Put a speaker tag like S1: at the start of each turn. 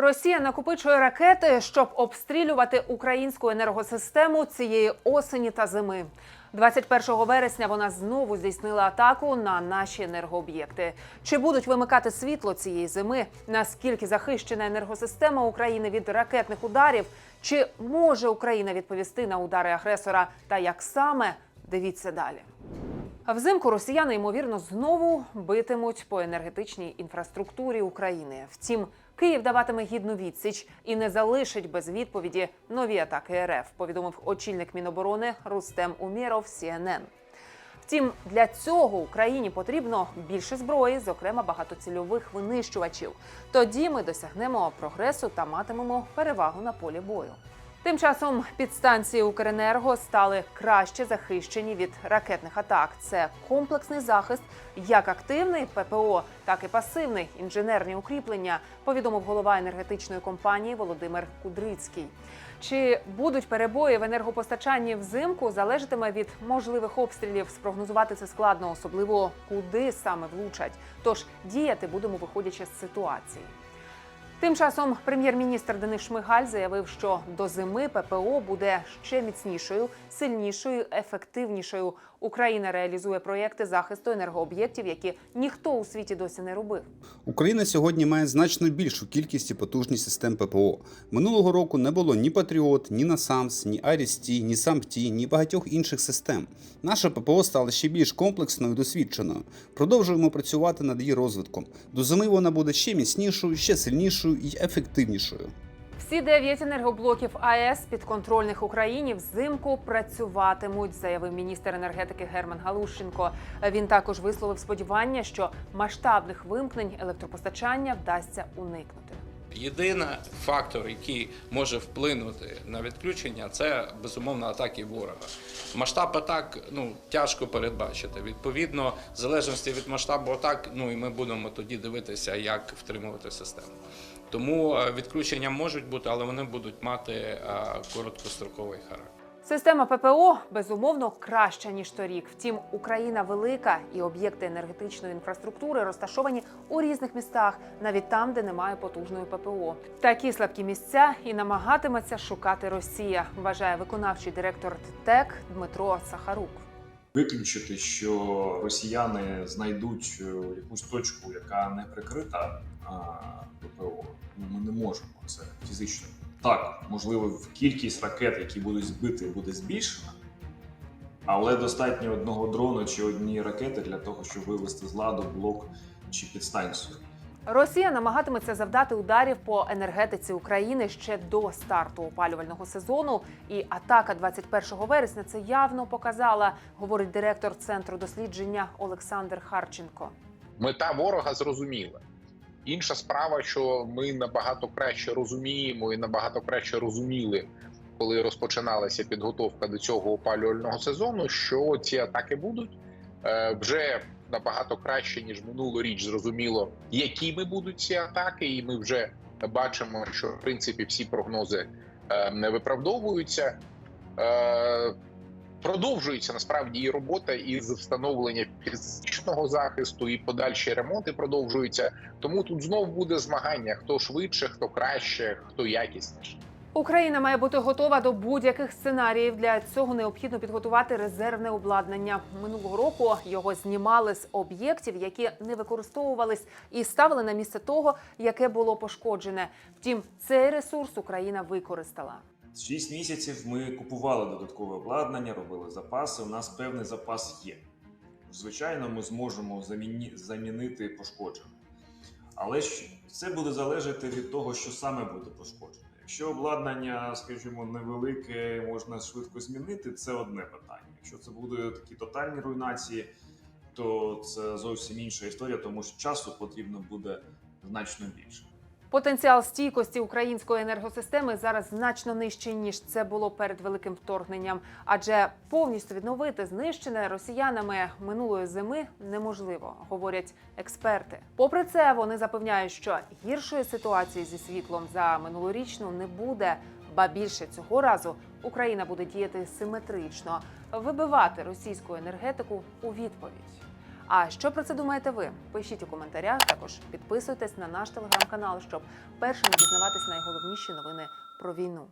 S1: Росія накопичує ракети, щоб обстрілювати українську енергосистему цієї осені та зими. 21 вересня вона знову здійснила атаку на наші енергооб'єкти. Чи будуть вимикати світло цієї зими? Наскільки захищена енергосистема України від ракетних ударів? Чи може Україна відповісти на удари агресора? Та як саме дивіться далі? Взимку росіяни ймовірно знову битимуть по енергетичній інфраструктурі України. Втім, Київ даватиме гідну відсіч і не залишить без відповіді нові атаки РФ. Повідомив очільник Міноборони Рустем Умєров CNN. Втім, для цього Україні потрібно більше зброї, зокрема багатоцільових винищувачів. Тоді ми досягнемо прогресу та матимемо перевагу на полі бою. Тим часом підстанції Укренерго стали краще захищені від ракетних атак. Це комплексний захист, як активний ППО, так і пасивний інженерні укріплення. Повідомив голова енергетичної компанії Володимир Кудрицький. Чи будуть перебої в енергопостачанні взимку, залежатиме від можливих обстрілів. Спрогнозувати це складно, особливо куди саме влучать. Тож діяти будемо виходячи з ситуації. Тим часом прем'єр-міністр Денис Шмигаль заявив, що до зими ППО буде ще міцнішою, сильнішою, ефективнішою. Україна реалізує проєкти захисту енергооб'єктів, які ніхто у світі досі не робив.
S2: Україна сьогодні має значно більшу кількість і потужність систем ППО. Минулого року не було ні Патріот, ні Насамс, ні Арісті, ні Сампті, ні багатьох інших систем. Наша ППО стала ще більш комплексною і досвідченою. Продовжуємо працювати над її розвитком. До зими вона буде ще міцнішою, ще сильнішою і ефективнішою.
S1: Всі дев'ять енергоблоків АЕС підконтрольних Україні взимку працюватимуть, заявив міністр енергетики Герман Галущенко. Він також висловив сподівання, що масштабних вимкнень електропостачання вдасться уникнути.
S3: Єдиний фактор, який може вплинути на відключення, це безумовно атаки ворога. Масштаб атак ну тяжко передбачити. Відповідно, в залежності від масштабу атак, ну і ми будемо тоді дивитися, як втримувати систему. Тому е, відключення можуть бути, але вони будуть мати е, короткостроковий характер.
S1: Система ППО безумовно краща ніж торік. Втім, Україна велика і об'єкти енергетичної інфраструктури розташовані у різних містах, навіть там, де немає потужної ППО. Такі слабкі місця і намагатиметься шукати Росія, вважає виконавчий директор ТТЕК Дмитро Сахарук.
S4: виключити, що росіяни знайдуть е, якусь точку, яка не прикрита ППО. Ну, ми не можемо це фізично. Так, можливо, в кількість ракет, які будуть збити, буде збільшена, але достатньо одного дрона чи однієї ракети для того, щоб вивести з ладу блок чи підстанцію.
S1: Росія намагатиметься завдати ударів по енергетиці України ще до старту опалювального сезону. І атака 21 вересня це явно показала, говорить директор центру дослідження Олександр Харченко.
S5: мета ворога зрозуміла. Інша справа, що ми набагато краще розуміємо і набагато краще розуміли, коли розпочиналася підготовка до цього опалювального сезону, що ці атаки будуть Е, вже набагато краще ніж минулоріч. Зрозуміло, якими будуть ці атаки, і ми вже бачимо, що в принципі всі прогнози е, не виправдовуються. Продовжується насправді і робота із встановлення фізичного захисту, і подальші ремонти продовжуються. Тому тут знов буде змагання: хто швидше, хто краще, хто якісніше.
S1: Україна має бути готова до будь-яких сценаріїв. Для цього необхідно підготувати резервне обладнання. Минулого року його знімали з об'єктів, які не використовувались, і ставили на місце того, яке було пошкоджене. Втім, цей ресурс Україна використала.
S4: Шість місяців ми купували додаткове обладнання, робили запаси. У нас певний запас є. Звичайно, ми зможемо заміні... замінити пошкоджене. Але це буде залежати від того, що саме буде пошкоджене. Якщо обладнання, скажімо, невелике, можна швидко змінити, це одне питання. Якщо це буде такі тотальні руйнації, то це зовсім інша історія, тому що часу потрібно буде значно більше.
S1: Потенціал стійкості української енергосистеми зараз значно нижчий ніж це було перед великим вторгненням, адже повністю відновити знищене росіянами минулої зими неможливо, говорять експерти. Попри це, вони запевняють, що гіршої ситуації зі світлом за минулорічну не буде. Ба більше цього разу Україна буде діяти симетрично, вибивати російську енергетику у відповідь. А що про це думаєте ви? Пишіть у коментарях. Також підписуйтесь на наш телеграм-канал, щоб першими дізнаватись найголовніші новини про війну.